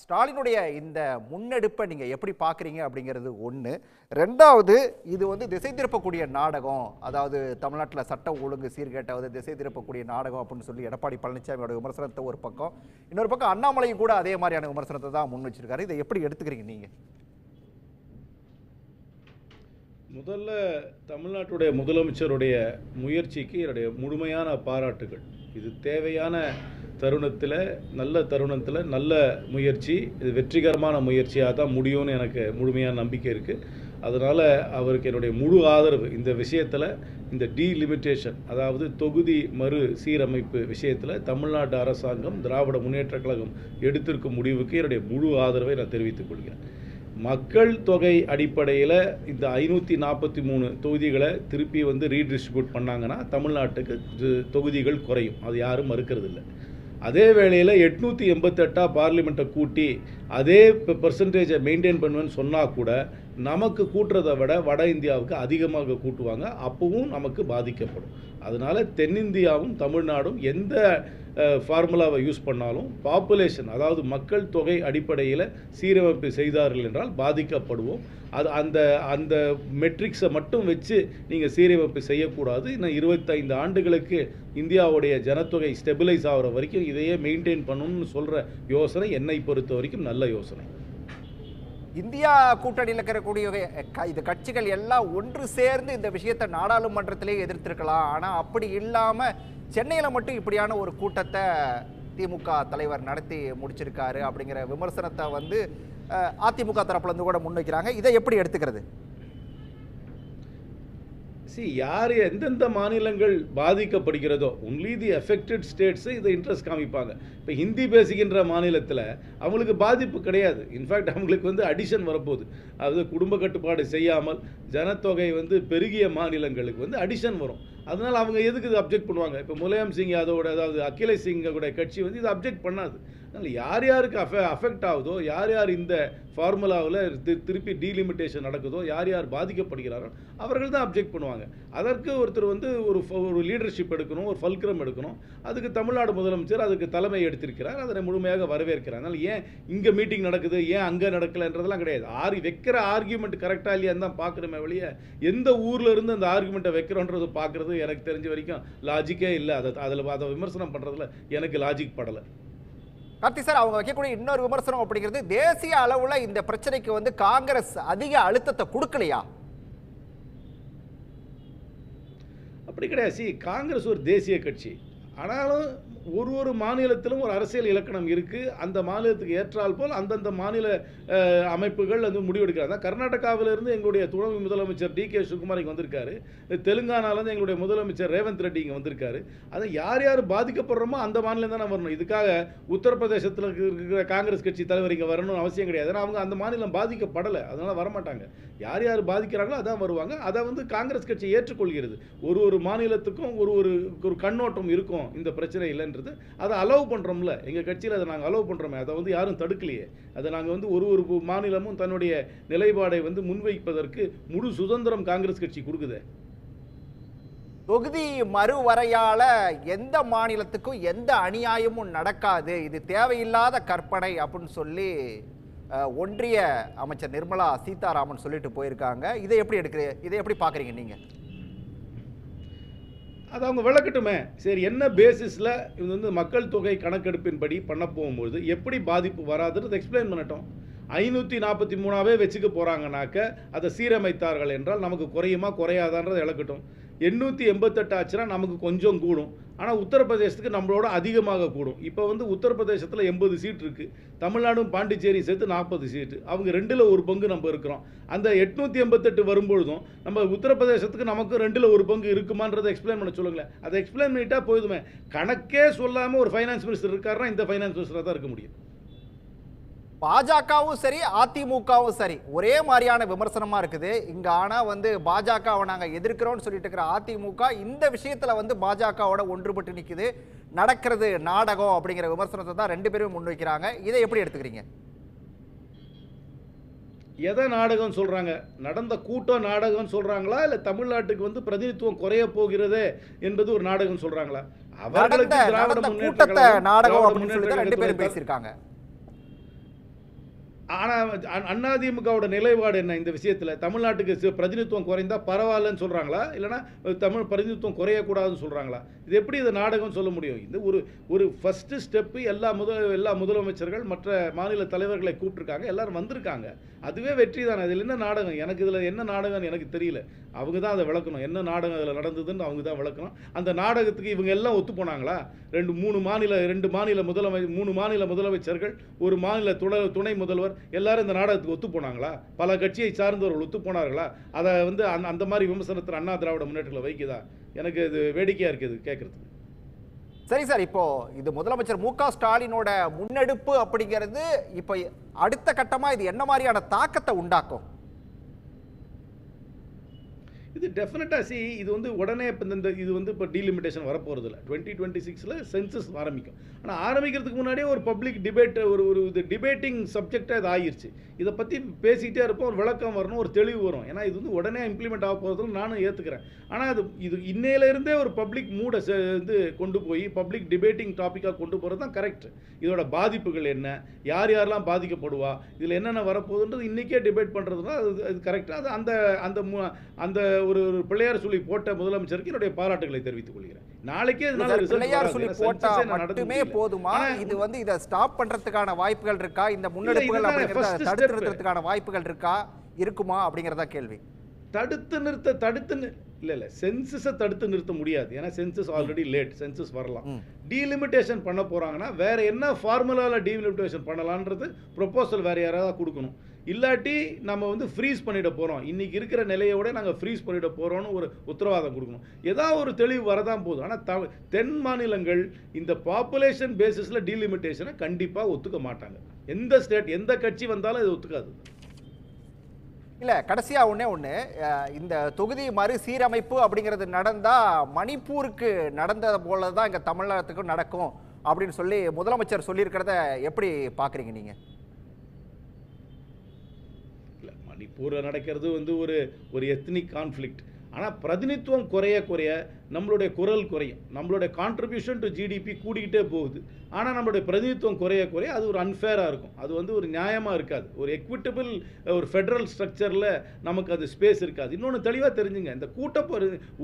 ஸ்டாலினுடைய இந்த முன்னெடுப்பை நீங்கள் எப்படி பார்க்குறீங்க அப்படிங்கிறது ஒன்று ரெண்டாவது இது வந்து திசை திருப்பக்கூடிய நாடகம். அதாவது தமிழ்நாட்டில் சட்ட ஒழுங்கு சீர்கேட்டாவது திசை திருப்பக்கூடிய நாடகம் அப்படின்னு சொல்லி எடப்பாடி பழனிசாமியோட விமர்சனத்தை ஒரு பக்கம். இன்னொரு பக்கம் அண்ணாமலையும் கூட அதே மாதிரியான விமர்சனத்தை தான் முன் வச்சிருக்காரு. இதை எப்படி எடுத்துக்கிறீங்க நீங்கள் முதல்ல தமிழ்நாட்டுடைய முதலமைச்சருடைய முயற்சிக்கு என்னுடைய முழுமையான பாராட்டுகள். இது தேவையான தருணத்தில் நல்ல தருணத்தில் நல்ல முயற்சி இது வெற்றிகரமான முயற்சியாக தான் முடியும்னு எனக்கு முழுமையான நம்பிக்கை இருக்குது அதனால் அவருக்கு என்னுடைய முழு ஆதரவு. இந்த விஷயத்தில் இந்த டீலிமிட்டேஷன் அதாவது தொகுதி மறு சீரமைப்பு விஷயத்தில் தமிழ்நாடு அரசாங்கம் திராவிட முன்னேற்றக் கழகம் எடுத்திருக்கும் முடிவுக்கு என்னுடைய முழு ஆதரவை நான் தெரிவித்துக் கொள்கிறேன். மக்கள் தொகை அடிப்படையில் இந்த ஐநூற்றி நாற்பத்தி மூணு தொகுதிகளை திருப்பி வந்து ரீடிஸ்ட்ரிபியூட் பண்ணாங்கன்னா தமிழ்நாட்டுக்கு தொகுதிகள் குறையும். அது யாரும் மறுக்கிறது இல்லை அதே வேளையில் எட்நூற்றி எண்பத்தெட்டாக பார்லிமெண்ட்டை கூட்டி அதே பர்சன்டேஜை மெயின்டைன் பண்ணுவேன்னு சொன்னால் கூட நமக்கு கூட்டுறதை விட வட இந்தியாவுக்கு அதிகமாக கூட்டுவாங்க. அப்பவும் நமக்கு பாதிக்கப்படும். அதனால் தென்னிந்தியாவும் தமிழ்நாடும் எந்த ஃபார்முலாவை யூஸ் பண்ணாலும் பாப்புலேஷன் அதாவது மக்கள் தொகை அடிப்படையில் சீரமைப்பு செய்தார்கள் என்றால் பாதிக்கப்படுவோம். அது அந்த அந்த மெட்ரிக்ஸை மட்டும் வச்சு நீங்கள் சீரமைப்பு செய்யக்கூடாது. இன்னும் இருபத்தைந்து ஆண்டுகளுக்கு இந்தியாவுடைய ஜனத்தொகை ஸ்டெபிலைஸ் ஆகிற வரைக்கும் இதையே மெயின்டைன் பண்ணணும்னு சொல்கிற யோசனை என்னை பொறுத்த வரைக்கும் நல்ல யோசனை. இந்தியா கூட்டணியில் இருக்கக்கூடிய க- இது கட்சிகள் எல்லாம் ஒன்று சேர்ந்து இந்த விஷயத்தை நாடாளுமன்றத்திலே எதிர்த்திருக்கலாம். ஆனால் அப்படி இல்லாமல் சென்னையில் மட்டும் இப்படியான ஒரு கூட்டத்தை திமுக தலைவர் நடத்தி முடிச்சிருக்காரு அப்படிங்கிற விமர்சனத்தை வந்து அதிமுக தரப்புலேருந்து கூட முன்வைக்கிறாங்க. இதை எப்படி எடுத்துக்கிறது? சி யார் எந்தெந்த மாநிலங்கள் பாதிக்கப்படுகிறதோ ஒன்லி தி எஃபெக்டட் ஸ்டேட்ஸு இதை இன்ட்ரெஸ்ட் காமிப்பாங்க. இப்போ ஹிந்தி பேசுகின்ற மாநிலத்தில் அவங்களுக்கு பாதிப்பு கிடையாது. இன்ஃபேக்ட் அவங்களுக்கு வந்து அடிஷன் வரப்போகுது. அதாவது குடும்ப கட்டுப்பாடு செய்யாமல் ஜனத்தொகை வந்து பெருகிய மாநிலங்களுக்கு வந்து அடிஷன் வரும். அதனால் அவங்க எதுக்கு இது அப்ஜெக்ட் பண்ணுவாங்க? இப்போ முலாயம் சிங் யாதவோட அதாவது அகிலேஷ் சிங்கோட கட்சி வந்து இது அப்ஜெக்ட் பண்ணாது. அதனால் யார் யாருக்கு அஃபெ அஃபெக்ட் ஆகுதோ யார் யார் இந்த ஃபார்முலாவில் திருப்பி டீலிமிட்டேஷன் நடக்குதோ யார் யார் பாதிக்கப்படுகிறாரோ அவர்கள் தான் அப்ஜெக்ட் பண்ணுவாங்க. அதற்கு ஒருத்தர் வந்து ஒரு ஒரு லீடர்ஷிப் எடுக்கணும் ஒரு ஃபல்க்ரம் எடுக்கணும். அதுக்கு தமிழ்நாடு முதலமைச்சர் அதுக்கு தலைமை எடுத்திருக்கிறார். அதனை முழுமையாக வரவேற்கிறார். அதனால் ஏன் இங்கே மீட்டிங் நடக்குது ஏன் அங்கே நடக்கலைன்றதெல்லாம் கிடையாது. ஆரி வைக்கிற ஆர்கியூமெண்ட் கரெக்டாக இல்லையான்னு தான் பார்க்குறோமே வெளியே எந்த ஊரில் இருந்து அந்த ஆர்குமெண்ட்டை வைக்கிறோன்றது பார்க்குறது எனக்கு தெரிஞ்ச வரைக்கும் லாஜிக்கே இல்லை. அதை அதில் அதை விமர்சனம் பண்ணுறதுல எனக்கு லாஜிக் படலை. கார்த்தி சார் அவங்க வைக்கக்கூடிய இன்னொரு விமர்சனம் அப்படிங்கிறது தேசிய அளவில் இந்த பிரச்சனைக்கு வந்து காங்கிரஸ் அதிக அழுத்தத்தை கொடுக்கலையா? அப்படி கிடையாது. சி காங்கிரஸ் ஒரு தேசிய கட்சி. ஆனாலும் ஒரு ஒரு மாநிலத்திலும் ஒரு அரசியல் இலக்கணம் இருக்குது அந்த மாநிலத்துக்கு ஏற்றால் போல் அந்தந்த மாநில அமைப்புகள் வந்து முடிவெடுக்கிறாங்க. அதான் கர்நாடகாவிலிருந்து எங்களுடைய துணை முதலமைச்சர் டி கே சிவகுமார் இங்கே வந்திருக்காரு. தெலுங்கானாலேருந்து எங்களுடைய முதலமைச்சர் ரேவந்த் ரெட்டி இங்கே வந்திருக்காரு. அதை யார் யார் பாதிக்கப்படுறோமோ அந்த மாநிலம் தானே வரணும். இதுக்காக உத்தரப்பிரதேசத்தில் இருக்கிற காங்கிரஸ் கட்சி தலைவர் இங்கே வரணும்னு அவசியம் கிடையாது. ஏன்னா அவங்க அந்த மாநிலம் பாதிக்கப்படலை. அதனால் வரமாட்டாங்க. யார் யார் பாதிக்கிறாங்களோ அதான் வருவாங்க. அதை வந்து காங்கிரஸ் கட்சி ஏற்றுக்கொள்கிறது. ஒரு ஒரு மாநிலத்துக்கும் ஒரு ஒரு கண்ணோட்டம் இருக்கும். இந்த பிரச்சனை அப்படின்றது அதை அலோவ் பண்ணுறோம்ல எங்கள் கட்சியில் அதை நாங்கள் அலோவ் பண்ணுறோமே அதை வந்து யாரும் தடுக்கலையே. அதை நாங்கள் வந்து ஒரு ஒரு மாநிலமும் தன்னுடைய நிலைப்பாடை வந்து முன்வைப்பதற்கு முழு சுதந்திரம் காங்கிரஸ் கட்சி கொடுக்குதே. தொகுதி மறுவரையால எந்த மாநிலத்துக்கும் எந்த அநியாயமும் நடக்காது. இது தேவையில்லாத கற்பனை அப்படின்னு சொல்லி அஹ், ஒன்றிய அமைச்சர் நிர்மலா சீதாராமன் சொல்லிட்டு போயிருக்காங்க. இதை எப்படி எடுக்கிற இதை எப்படி பார்க்குறீங்க நீங்கள் அது அவங்க விளக்கட்டுமே. சரி என்ன பேசிஸில் இது வந்து மக்கள் தொகை கணக்கெடுப்பின்படி பண்ண போகும்போது எப்படி பாதிப்பு வராதுன்னு எக்ஸ்பிளைன் பண்ணட்டும். ஐநூற்றி நாற்பத்தி மூணாவே வச்சுக்க போகிறாங்கனாக்க அதை சீரமைத்தார்கள் என்றால் நமக்கு குறையுமா குறையாதான்றதை இழக்கட்டும் எண்ணூற்றி எண்பத்தெட்டு ஆச்சுன்னா நமக்கு கொஞ்சம் கூடும். ஆனால் உத்தரப்பிரதேசத்துக்கு நம்மளோட அதிகமாக கூடும். இப்போ வந்து உத்தரப்பிரதேசத்தில் எண்பது சீட் இருக்குது தமிழ்நாடும் பாண்டிச்சேரியும் சேர்த்து நாற்பது சீட்டு அவங்க ரெண்டில் ஒரு பங்கு நம்ம இருக்கிறோம். அந்த எட்நூற்றி எண்பத்தெட்டு வரும்பொழுதும் நம்ம உத்தரப்பிரதேசத்துக்கு நமக்கு ரெண்டில் ஒரு பங்கு இருக்குமான்றதை எக்ஸ்பிளைன் பண்ண சொல்லுங்களேன் அதை எக்ஸ்பிளைன் பண்ணிட்டா போதுமே. கணக்கே சொல்லாமல் ஒரு ஃபைனான்ஸ் மினிஸ்டர் இருக்காருன்னா இந்த ஃபைனான்ஸ் மினிஸ்டராக தான் இருக்க முடியும். பாஜகவும் சரி அதிமுகவும் சரி ஒரே மாதிரியான விமர்சனமா இருக்குது. இங்க ஆனா வந்து பாஜகவை நாங்க எதிர்க்கிறோம்னு சொல்லிட்டு இருக்கிற அதிமுக இந்த விஷயத்துல வந்து பாஜகவோட ஒன்றுபட்டு நிக்குது. நடக்கிறது நாடகம் அப்படிங்கிற விமர்சனத்தை தான் ரெண்டு பேரும் முன்வைக்கிறாங்க. இதை எப்படி எடுத்துக்கிறீங்க? எதை நாடகம் சொல்றாங்க? நடந்த கூட்டம் நாடகம் சொல்றாங்களா? இல்ல தமிழ்நாட்டுக்கு வந்து பிரதிநிதித்துவம் குறைய போகிறதே என்பது ஒரு நாடகம் சொல்றாங்களா? நடந்த திராவிட முன்னேற்ற நாடகம் அப்படின்னு சொல்லி ரெண்டு பேரும் பேசியிருக்காங்க. ஆனால் அண்ணாதிமுகவோட நிலைப்பாடு என்ன இந்த விஷயத்தில்? தமிழ்நாட்டுக்கு பிரதிநிதித்துவம் குறைந்தால் பரவாயில்லன்னு சொல்கிறாங்களா இல்லைனா தமிழ் பிரதிநிதித்துவம் குறையக்கூடாதுன்னு சொல்கிறாங்களா இது எப்படி இது நாடகம் சொல்ல முடியும்? இது ஒரு ஒரு ஃபஸ்ட்டு ஸ்டெப்பு எல்லா முதல் எல்லா முதலமைச்சர்கள் மற்ற மாநில தலைவர்களை கூப்பிட்டுருக்காங்க எல்லோரும் வந்திருக்காங்க. அதுவே வெற்றி தானே. இதில் என்ன நாடகம்? எனக்கு இதில் என்ன நாடகம்னு எனக்கு தெரியல. அவங்க தான் அதை விளக்கணும். என்ன நாடகம் அதில் நடந்ததுன்னு அவங்க தான் விளக்கணும். அந்த நாடகத்துக்கு இவங்க எல்லாம் ஒத்து போனாங்களா? ரெண்டு மூணு மாநில ரெண்டு மாநில முதலமை மூணு மாநில முதலமைச்சர்கள் ஒரு மாநில துணை துணை முதல்வர் எல்லாரும் இந்த நாடகத்துக்கு ஒத்து போனாங்களா? பல கட்சியை சார்ந்தவர்கள் ஒத்து போனார்களா? அதை வந்து அந்த அந்த மாதிரி விமர்சனத்தில் அண்ணா திராவிட முன்னேற்றத்தில் வைக்குதா? எனக்கு இது வேடிக்கையாக இருக்குது கேட்குறதுக்கு சரி சார் இப்போ இது முதலமைச்சர் மு க ஸ்டாலினோட முன்னெடுப்பு அப்படிங்கிறது இப்போ அடுத்த கட்டமாக இது என்ன மாதிரியான தாக்கத்தை உண்டாக்கும்? இது டெஃபினட்டாக சி இது வந்து உடனே இப்போ இந்த இது வந்து இப்போ டீலிமிட்டேஷன் வரப்போகிறது இல்லை டுவெண்ட்டி டுவெண்ட்டி சிக்ஸில் சென்சஸ் ஆரம்பிக்கும். ஆனால் ஆரம்பிக்கிறதுக்கு முன்னாடியே ஒரு பப்ளிக் டிபேட் ஒரு ஒரு இது டிபேட்டிங் சப்ஜெக்டாக இது ஆகிருச்சு இதை பற்றி பேசிக்கிட்டே இருப்போம் ஒரு விளக்கம் வரணும் ஒரு தெளிவு வரும். ஏன்னா இது வந்து உடனே இம்ப்ளிமெண்ட் ஆக போகிறதுன்னு நானும் ஏற்றுக்கிறேன் ஆனால் அது இது இன்னையிலேருந்தே ஒரு பப்ளிக் மூடை வந்து கொண்டு போய் பப்ளிக் டிபேட்டிங் டாப்பிக்காக கொண்டு போகிறது தான் கரெக்ட் இதோட பாதிப்புகள் என்ன? யார் யாரெல்லாம் பாதிக்கப்படுவா? இதில் என்னென்ன வரப்போகுதுன்றது இன்றைக்கே டிபேட் பண்ணுறதுனா அது அது கரெக்டாக அது அந்த அந்த மு- அந்த ஒரு ஒரு பிள்ளையார் சொல்லி போட்ட முதலமைச்சருக்கு என்னுடைய பாராட்டுகளை தெரிவித்துக் கொள்கிறேன். நாளைக்கே பிள்ளையார். சொல்லி போட்டா மட்டுமே. போதுமா? இது வந்து இதை ஸ்டாப் பண்றதுக்கான வாய்ப்புகள் இருக்கா? இந்த முன்னெடுப்புகள் தடுத்து. நிறுத்துறதுக்கான வாய்ப்புகள் இருக்கா? இருக்குமா அப்படிங்கறதா கேள்வி. தடுத்து நிறுத்த தடுத்து இல்ல இல்ல சென்சஸை தடுத்து நிறுத்த முடியாது. ஏன்னா சென்சஸ் ஆல்ரெடி லேட் சென்சஸ் வரலாம். டீலிமிட்டேஷன் பண்ண போறாங்கன்னா வேற என்ன ஃபார்முலால டீலிமிட்டேஷன் பண்ணலான்றது ப்ரொபோசல் வேற யாராவது கொடுக்கணும். இல்லாட்டி நம்ம வந்து ஃப்ரீஸ் பண்ணிட போகிறோம் இன்னைக்கு இருக்கிற நிலையோட நாங்கள் ஃப்ரீஸ் பண்ணிட போகிறோம்னு ஒரு உத்தரவாதம் கொடுக்கணும். ஏதாவது ஒரு தெளிவு வரதான் போதும். ஆனால் த- தென் மாநிலங்கள் இந்த பாப்புலேஷன் பேசிஸில் டீலிமிட்டேஷனை கண்டிப்பாக ஒத்துக்க மாட்டாங்க. எந்த ஸ்டேட் எந்த கட்சி வந்தாலும் இது ஒத்துக்காது. இல்லை கடைசியாக ஒன்றே ஒன்று இந்த தொகுதி மறுசீரமைப்பு அப்படிங்கிறது நடந்தால் மணிப்பூருக்கு நடந்தது போல தான் இங்கே தமிழ்நாட்டுக்கும் நடக்கும் அப்படின்னு சொல்லி முதலமைச்சர் சொல்லியிருக்கிறத எப்படி பார்க்குறீங்க நீங்கள் இல்லை நடக்கிறது வந்து ஒரு ஒரு எத்னிக் கான்ஃப்ளிக்ட் ஆனால் பிரதிநித்துவம் குறைய குறைய நம்மளுடைய குரல் குறையும். நம்மளுடைய கான்ட்ரிபியூஷன் டு ஜிடிபி கூடிக்கிட்டே போகுது. ஆனால் நம்மளுடைய பிரதிநிதித்துவம் குறைய குறைய அது ஒரு அன்ஃபேராக இருக்கும். அது வந்து ஒரு நியாயமாக இருக்காது. ஒரு எக்விட்டபிள் ஒரு ஃபெடரல் ஸ்ட்ரக்சரில் நமக்கு அது ஸ்பேஸ் இருக்காது. இன்னொன்று தெளிவாக தெரிஞ்சுங்க. இந்த கூட்ட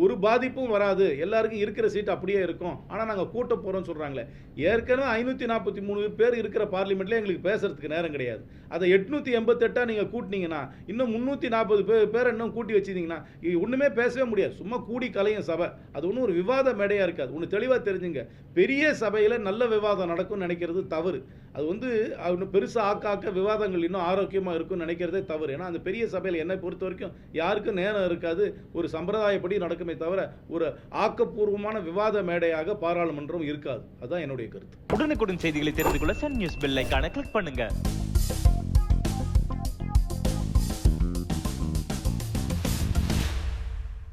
ஒரு பாதிப்பும் வராது. எல்லாருக்கும் இருக்கிற சீட் அப்படியே இருக்கும். ஆனால் நாங்கள் கூட்ட போகிறோம்னு சொல்கிறாங்களே ஏற்கனவே ஐநூற்றி நாற்பத்தி மூணு பேர் இருக்கிற பார்லிமெண்ட்டில் எங்களுக்கு பேசுறதுக்கு நேரம் கிடையாது. அதை எட்நூற்றி எண்பத்தெட்டாக நீங்கள் கூட்டினீங்கன்னா இன்னும் முந்நூற்றி நாற்பது பேர் பேர் இன்னும் கூட்டி வச்சிருந்தீங்கன்னா இது ஒன்றுமே பேசவே முடியாது. சும்மா கூடி கலையும் சபை. அது ஒன்றும் ஒரு விவாத மேடையாக இருக்காது. ஒன்று தெளிவாக தெரிஞ்சுங்க. பெரிய சபையில் நல்ல விவாதம் விவாதம் நடக்கும்னு நினைக்கிறது தவறு. அது வந்து இன்னும் பெருசாக ஆக்க ஆக்க விவாதங்கள் இன்னும் ஆரோக்கியமாக இருக்கும்னு நினைக்கிறதே தவறு. ஏன்னா அந்த பெரிய சபையில் என்னை பொறுத்த வரைக்கும் யாருக்கும் நேரம் இருக்காது. ஒரு சம்பிரதாயப்படி நடக்குமே தவிர ஒரு ஆக்கப்பூர்வமான விவாத மேடையாக பாராளுமன்றம் இருக்காது. அதுதான் என்னுடைய கருத்து. உடனுக்குடன் செய்திகளை தெரிந்து கொள்ள சன் நியூஸ் பெல் கிளிக் பண்ணுங்க.